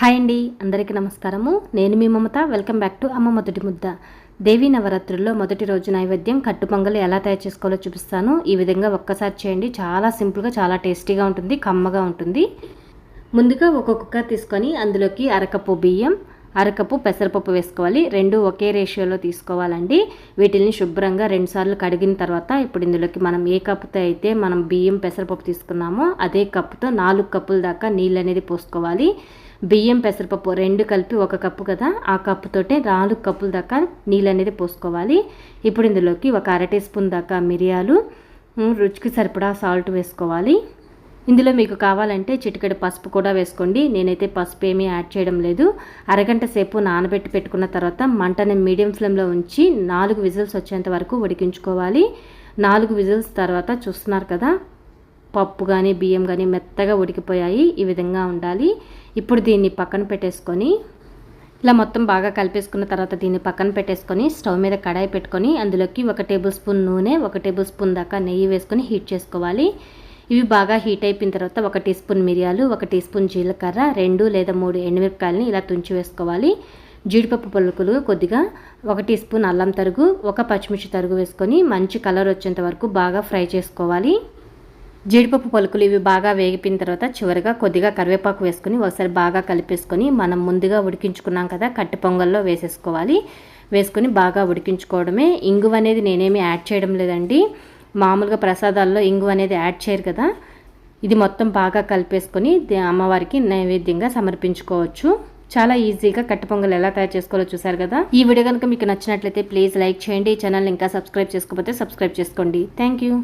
Hi అండి అందరికీ నమస్కారము. నేను మీ మమత వెల్కమ్ బ్యాక్ టు అమ్మ మొదటి ముద్ద. దేవీ నవరాత్రుల్లో మొదటి రోజు నైవేద్యం కట్టు పొంగలు ఎలా తయారు చేసుకోవాలో చూపిస్తాను. ఈ విధంగా ఒక్కసారి చేయండి. చాలా సింపుల్గా చాలా టేస్టీగా ఉంటుంది కమ్మగా ఉంటుంది. ముందుగా ఒక కుక్కర్ తీసుకొని అందులోకి అరకప్పు బియ్యం అరకప్పు పెసరపప్పు వేసుకోవాలి. రెండు ఒకే రేషియోలో తీసుకోవాలండి. వీటిని శుభ్రంగా రెండుసార్లు కడిగిన తర్వాత ఇప్పుడు ఇందులోకి మనం ఏ కప్పుతో అయితే మనం బియ్యం పెసరపప్పు తీసుకున్నామో అదే కప్పుతో నాలుగు కప్పుల దాకా నీళ్ళు అనేది పోసుకోవాలి. బియ్యం పెసరపప్పు రెండు కలిపి ఒక కప్పు కదా ఆ కప్పుతోటే నాలుగు కప్పుల దాకా నీళ్ళు అనేది పోసుకోవాలి. ఇప్పుడు ఇందులోకి ఒక అర టీ స్పూన్ దాకా మిరియాలు రుచికి సరిపడా సాల్ట్ వేసుకోవాలి. ఇందులో మీకు కావాలంటే చిటికెడు పసుపు కూడా వేసుకోండి. నేనైతే పసుపు ఏమీ యాడ్ చేయడం లేదు. అరగంట సేపు నానబెట్టి పెట్టుకున్న తర్వాత మంటని మీడియం ఫ్లేమ్లో ఉంచి నాలుగు విజిల్స్ వచ్చేంత వరకు ఉడికించుకోవాలి. నాలుగు విజిల్స్ తర్వాత చూస్తున్నారు కదా పప్పు కానీ బియ్యం కానీ మెత్తగా ఉడికిపోయాయి. ఈ విధంగా ఉండాలి. ఇప్పుడు దీన్ని పక్కన పెట్టేసుకొని ఇలా మొత్తం బాగా కలిపేసుకున్న తర్వాత దీన్ని పక్కన పెట్టేసుకొని స్టవ్ మీద కడాయి పెట్టుకొని అందులోకి ఒక టేబుల్ స్పూన్ నూనె ఒక టేబుల్ స్పూన్ దాకా నెయ్యి వేసుకొని హీట్ చేసుకోవాలి. ఇవి బాగా హీట్ అయిపోయిన తర్వాత ఒక టీ స్పూన్ మిరియాలు ఒక టీ స్పూన్ జీలకర్ర రెండు లేదా మూడు ఎండుమిరపకాయలని ఇలా తుంచి వేసుకోవాలి. జీడిపప్పు పలుకులు కొద్దిగా ఒక టీ స్పూన్ అల్లం తరుగు ఒక పచ్చిమిర్చి తరుగు వేసుకొని మంచి కలర్ వచ్చేంత వరకు బాగా ఫ్రై చేసుకోవాలి. జీడిపప్పు పలుకులు ఇవి బాగా వేగిపోయిన తర్వాత చివరిగా కొద్దిగా కరివేపాకు వేసుకొని ఒకసారి బాగా కలిపేసుకొని మనం ముందుగా ఉడికించుకున్నాం కదా కట్టె పొంగల్లో వేసేసుకోవాలి. వేసుకొని బాగా ఉడికించుకోవడమే. ఇంగువ అనేది నేనేమి యాడ్ చేయడం లేదండి. మామూలుగా ప్రసాదాల్లో ఇంగు అనేది యాడ్ చేయరు కదా. ఇది మొత్తం బాగా కలిపేసుకొని అమ్మవారికి నైవేద్యంగా సమర్పించుకోవచ్చు. చాలా ఈజీగా కట్ట పొంగల్ ఎలా తయారు చేసుకోవాలో చూసారు కదా. ఈ వీడియో కనుక మీకు నచ్చినట్లయితే ప్లీజ్ లైక్ చేయండి. ఈ ఛానల్ ఇంకా సబ్స్క్రైబ్ చేసుకోకపోతే సబ్స్క్రైబ్ చేసుకోండి. Thank you.